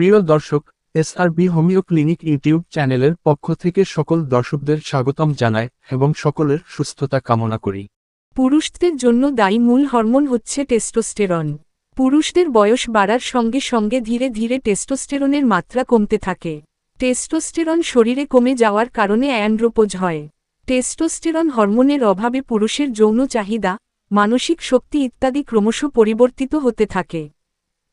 প্রিয় দর্শক SRB homeo clinic YouTube চ্যানেলের পক্ষ থেকে সকল দর্শকদের স্বাগতম জানায় এবং সকলের সুস্থতা কামনা করি। পুরুষদের জন্য দায়ী মূল হরমোন হচ্ছে টেস্টোস্টেরন পুরুষদের বয়স বাড়ার সঙ্গে সঙ্গে ধীরে ধীরে টেস্টোস্টেরনের মাত্রা কমতে থাকে। টেস্টোস্টেরন শরীরে কমে যাওয়ার কারণে অ্যান্ড্রোপোজ হয়। টেস্টোস্টেরন হরমোনের অভাবে পুরুষের যৌন চাহিদা, মানসিক শক্তি ইত্যাদি ক্রমশ পরিবর্তিত হতে থাকে।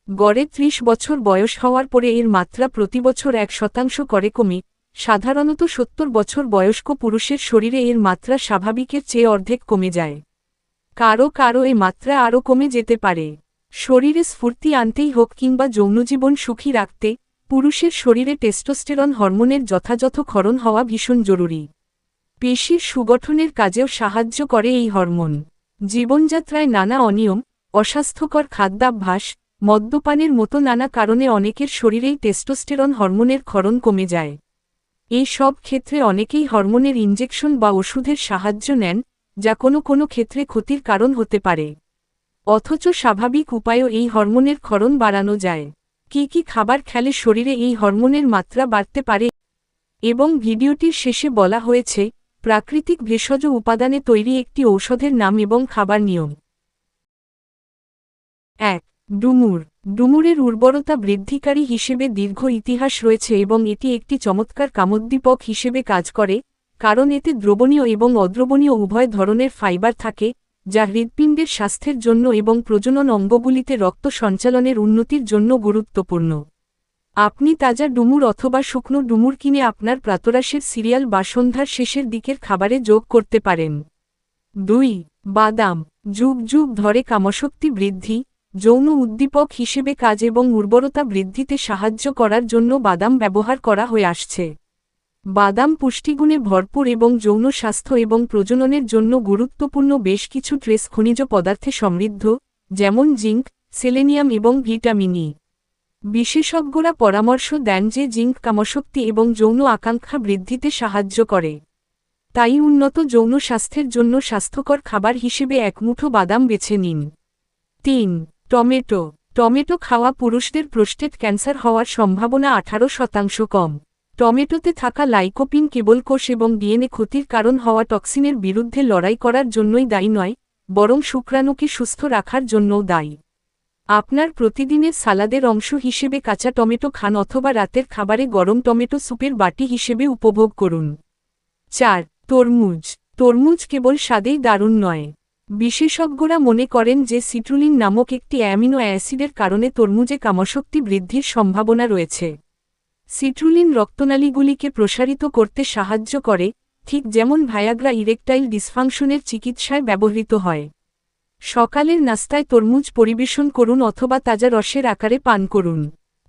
গড়ে ত্রিশ বছর বয়স হওয়ার পরে এর মাত্রা প্রতি বছর এক শতাংশ করে কমে, সাধারণত সত্তর বছর বয়স্ক পুরুষের শরীরে এর মাত্রা স্বাভাবিকের চেয়ে অর্ধেক কমে যায়। কারও কারও এ মাত্রা আরও কমে যেতে পারে। শরীরে স্ফূর্তি আনতেই হোক কিংবা যৌনজীবন সুখী রাখতে, পুরুষের শরীরে টেস্টোস্টেরন হরমোনের যথাযথ ক্ষরণ হওয়া ভীষণ জরুরি। পেশির সুগঠনের কাজেও সাহায্য করে এই হরমোন। জীবনযাত্রায় নানা অনিয়ম, অস্বাস্থ্যকর খাদ্যাভ্যাস মদ্যপানের মতো নানা কারণে অনেকের শরীরেই টেস্টোস্টেরন হরমোনের ক্ষরণ কমে যায়। এই সব ক্ষেত্রে অনেকেই হরমোনের ইঞ্জেকশন বা ওষুধের সাহায্য নেন, যা কোনো কোনো ক্ষেত্রে ক্ষতির কারণ হতে পারে। অথচ স্বাভাবিক উপায়েও এই হরমোনের ক্ষরণ বাড়ানো যায়। কি কি খাবার খেলে শরীরে এই হরমোনের মাত্রা বাড়তে পারে? এবং ভিডিওটির শেষে বলা হয়েছে, প্রাকৃতিক ভেষজ উপাদানে তৈরি একটি ঔষধের নাম এবং খাবার নিয়ম। এক ডুমুর। ডুমুরের উর্বরতা বৃদ্ধিকারী হিসেবে দীর্ঘ ইতিহাস রয়েছে এবং এটি একটি চমৎকার কামোদ্দীপক হিসেবে কাজ করে, কারণ এতে দ্রবণীয় এবং অদ্রবণীয় উভয় ধরনের ফাইবার থাকে, যা হৃৎপিণ্ডের স্বাস্থ্যের জন্য এবং প্রজনন অঙ্গগুলিতে রক্ত সঞ্চালনের উন্নতির জন্য গুরুত্বপূর্ণ। আপনি তাজা ডুমুর অথবা শুকনো ডুমুর কিনে আপনার প্রাতরাশের সিরিয়াল বা সন্ধ্যার শেষের দিকের খাবারে যোগ করতে পারেন। দুই, বাদাম। যুগ যুগ ধরে কামশক্তি বৃদ্ধি যৌন উদ্দীপক হিসেবে কাজ এবং উর্বরতা বৃদ্ধিতে সাহায্য করার জন্য বাদাম ব্যবহার করা হয়ে আসছে। বাদাম পুষ্টিগুণে ভরপুর এবং যৌন স্বাস্থ্য এবং প্রজননের জন্য গুরুত্বপূর্ণ বেশ কিছু ট্রেস খনিজ পদার্থে সমৃদ্ধ, যেমন জিঙ্ক, সেলেনিয়াম এবং ভিটামিন ই বিশেষজ্ঞরা পরামর্শ দেন যে জিঙ্ক কামশক্তি এবং যৌন আকাঙ্ক্ষা বৃদ্ধিতে সাহায্য করে। তাই উন্নত যৌন স্বাস্থ্যের জন্য স্বাস্থ্যকর খাবার হিসেবে একমুঠো বাদাম বেছে নিন। তিন টমেটো। টমেটো খাওয়া পুরুষদের প্রোস্টেট ক্যান্সার হওয়ার সম্ভাবনা আঠারো শতাংশ কম। টমেটোতে থাকা লাইকোপিন কেবল কোষ এবং ডিএনএ ক্ষতির কারণ হওয়া টক্সিনের বিরুদ্ধে লড়াই করার জন্যই দায়ী নয়, বরং শুক্রাণুকে সুস্থ রাখার জন্যও দায়ী। আপনার প্রতিদিনের সালাদের অংশ হিসেবে কাঁচা টমেটো খান অথবা রাতের খাবারে গরম টমেটো স্যুপের বাটি হিসেবে উপভোগ করুন। চার, তরমুজ। তরমুজ কেবল স্বাদেই দারুণ নয়। বিশেষজ্ঞরা মনে করেন যে সিট্রুলিন নামক একটি অ্যামিনো অ্যাসিডের কারণে তরমুজে কামশক্তি বৃদ্ধির সম্ভাবনা রয়েছে। সিট্রুলিন রক্তনালীগুলিকে প্রসারিত করতে সাহায্য করে, ঠিক যেমন ভায়াগ্রা ইরেকটাইল ডিসফাংশনের চিকিৎসায় ব্যবহৃত হয়। সকালের নাস্তায় তরমুজ পরিবেশন করুন অথবা তাজা রসের আকারে পান করুন।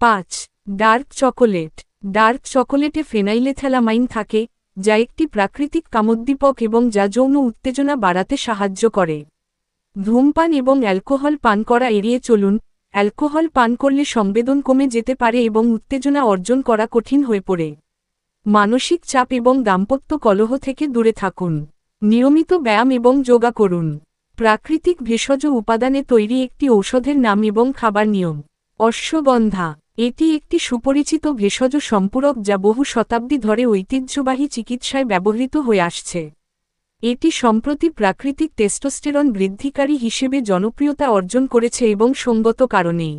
পাঁচ, ডার্ক চকোলেট। ডার্ক চকোলেটে ফেনাইলেথ্যালামাইন থাকে যা একটি প্রাকৃতিক কামোদ্দীপক এবং যা যৌন উত্তেজনা বাড়াতে সাহায্য করে। ধূমপান এবং অ্যালকোহল পান করা এড়িয়ে চলুন। অ্যালকোহল পান করলে সংবেদন কমে যেতে পারে এবং উত্তেজনা অর্জন করা কঠিন হয়ে পড়ে। মানসিক চাপ এবং দাম্পত্য কলহ থেকে দূরে থাকুন। নিয়মিত ব্যায়াম এবং যোগা করুন। প্রাকৃতিক ভেষজ উপাদানে তৈরি একটি ঔষধের নাম এবং খাবার নিয়ম। অশ্বগন্ধা। এটি একটি সুপরিচিত ভেষজ সম্পূরক যা বহু শতাব্দী ধরে ঐতিহ্যবাহী চিকিৎসায় ব্যবহৃত হয়ে আসছে। এটি সম্প্রতি প্রাকৃতিক টেস্টোস্টেরন বৃদ্ধিকারী হিসেবে জনপ্রিয়তা অর্জন করেছে এবং সঙ্গত কারণেই।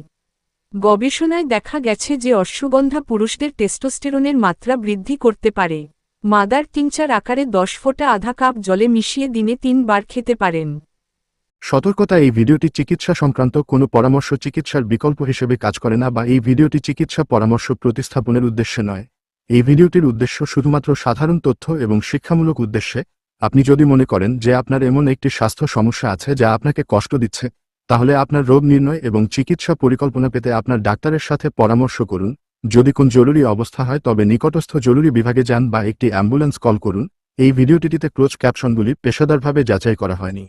গবেষণায় দেখা গেছে যে অশ্বগন্ধা পুরুষদের টেস্টোস্টেরনের মাত্রা বৃদ্ধি করতে পারে। মাদার টিংচার আকারে দশ ফোঁটা আধা কাপ জলে মিশিয়ে দিনে তিনবার খেতে পারেন। সতর্কতা এই ভিডিওটি চিকিৎসা সংক্রান্ত কোনো পরামর্শ চিকিৎসার বিকল্প হিসেবে কাজ করে না বা এই ভিডিওটি চিকিৎসা পরামর্শ প্রতিস্থাপনের উদ্দেশ্যে নয়। এই ভিডিওটির উদ্দেশ্য শুধুমাত্র সাধারণ তথ্য এবং শিক্ষামূলক উদ্দেশ্যে। আপনি যদি মনে করেন যে আপনার এমন একটি স্বাস্থ্য সমস্যা আছে যা আপনাকে কষ্ট দিচ্ছে, তাহলে আপনার রোগ নির্ণয় এবং চিকিৎসা পরিকল্পনা পেতে আপনার ডাক্তারের সাথে পরামর্শ করুন। যদি কোন জরুরি অবস্থা হয়, তবে নিকটস্থ জরুরি বিভাগে যান বা একটি অ্যাম্বুলেন্স কল করুন। এই ভিডিওটিতে ক্লোজ ক্যাপশনগুলি পেশাদারভাবে যাচাই করা হয়নি।